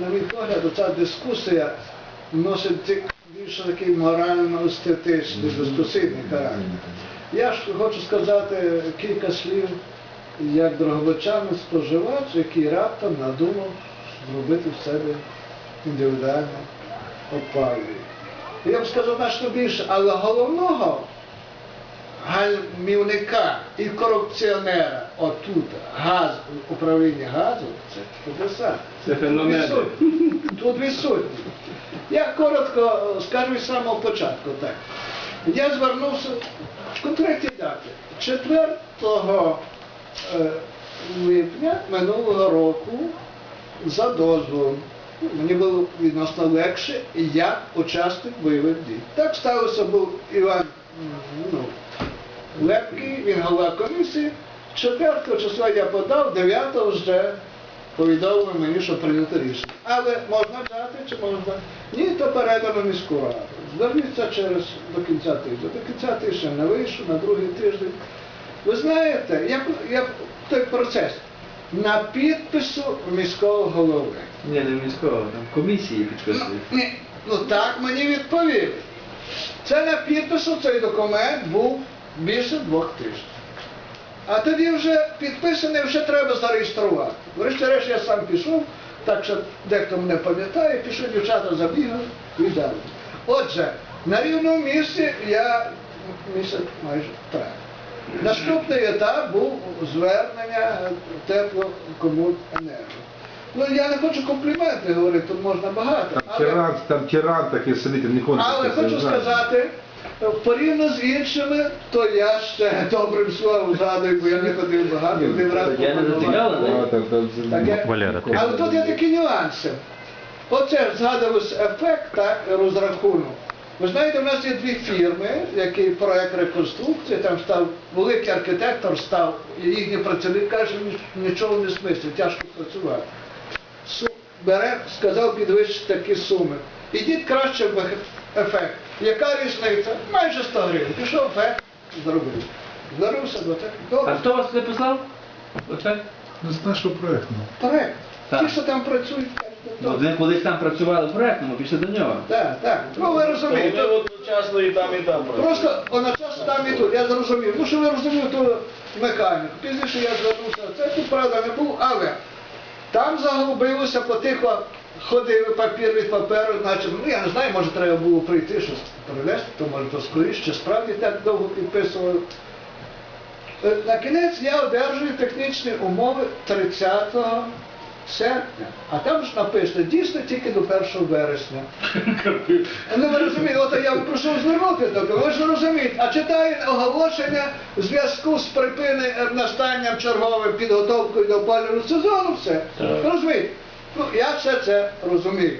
на мій погляд, ця дискусія носить більше такий морально-естетичний, дискусійний характер. Я ж хочу сказати кілька слів як дороговичаний споживач, який раптом надумав зробити в себе індивідуальне опалювання. Я б сказав значно більше, але головного гальмівника і корупціонера отут газ, управління газу, це чудеса. Це феномен. Тут відсутні. Я коротко скажу з самого початку так. Я звернувся в конкретні дати. 4 е, липня минулого року за дозволом. Мені було відносно легше, як учасник бойових дій. Так сталося, був Іван ну, Лепкий, він голова комісії. 4 числа я подав, 9 вже повідомили мені, що прийнято рішення. Але можна дати чи можна? Ні, то передано міську раду. Зверніться через до кінця тижня. До кінця тижня не вийшов, на другий тиждень. Ви знаєте, як, як той процес на підпису міського голови. Ні, не міського, там комісії підписують. Ні, ну так мені відповіли. Це на підпису цей документ був більше двох тижнів. А тоді вже підписаний, вже треба зареєструвати. Врешті-решт я сам пішов, так що дехто мене пам'ятає, пішов, дівчата забігали і далі. Отже, на рівному місці я місяць майже так. Наступний етап був звернення теплокомуненерго. Ну я не хочу компліменти говорити, тут можна багато. Там але- тиран, там тиран такий сидить, не хоче. але хочу сказати, порівняно з іншими, то я ще добрим словом згадую, бо я не ходив багато, один раз. Валера, ти- Але тут є такі нюанси. Оце згадувався ефект, так, розрахунок. Ви знаєте, у нас є дві фірми, які проект реконструкції, там став великий архітектор став, і їхній працівник каже, «Ні- нічого не смислить, тяжко працювати. Су- Бере, сказав підвищити такі суми. Ідіть краще в еф- ефект. Яка різниця? Майже 100 гривень. Пішов ефект, зробив. Здарився, бо так. А Добре. хто вас послав? Оце? Ну, з нашого проєкту. Проект. Так. Ті, що там працюють, Ну. Вони колись там працювали в проектному, пішли до нього. Так, так. Ну ви розумієте. Вони одночасно і там, і там працюють. Просто одночасно там і тут, я зрозумів. Ну що ви розуміли, то механік. Пізніше я звернувся, це тут правда не був, але там загубилося потихо, ходили папір від паперу, значить, ну я не знаю, може треба було прийти щось привезти, то може то скоріше, справді так довго підписували. Е, На кінець я одержую технічні умови 30 серпня, а там ж написано дійсно тільки до 1 вересня. Ну ви розумієте, от я прошу звернути до ви ж розумієте, а читаю оголошення в зв'язку з припиненням настанням черговим підготовкою до опалювального сезону, все. Розумієте? Ну, я все це розумію.